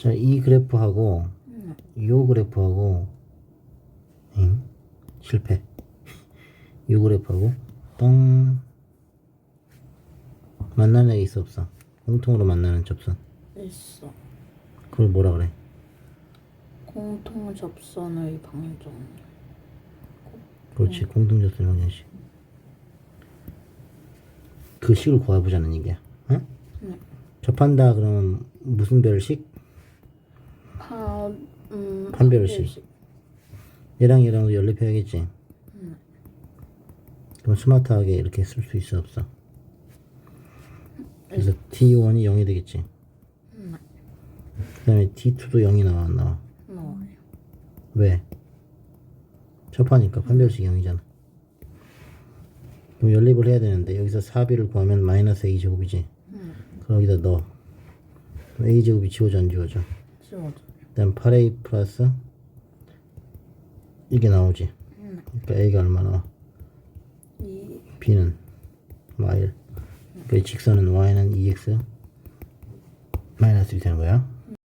자, 이 그래프하고 음. 요 그래프하고 응? 실패. 요 그래프하고 똥 만나는 게 있어 없어? 공통으로 만나는 접선. 있어. 그걸 뭐라 그래? 공통 접선의 방정. 그렇지 공통 접선 방정식. 그 식을 구해보자는 얘기야. 응? 네. 접한다 그러면 무슨 별식? 파, 음, 판별식. 얘랑 얘랑도 연립해야겠지. 음. 그럼 스마트하게 이렇게 쓸 수 있어 없어? 그래서 T1이 0이 되겠지. 음. 그 다음에 T2도 0이 나와 안 나와? 나와요. 왜? 접하니까 판별식 0이잖아. 그럼 연립을 해야 되는데 여기서 4b를 구하면 마이너스 a제곱이지. 음. 그럼 여기다 넣어. a제곱이 지워져 안 지워져? 지워져. 그 다음 8a 플러스 이게 나오지. 음. 그러니까 a가 얼마 나와? 이, b는 y 그 직선은 y는 2x 마이너스 1 되는 거야.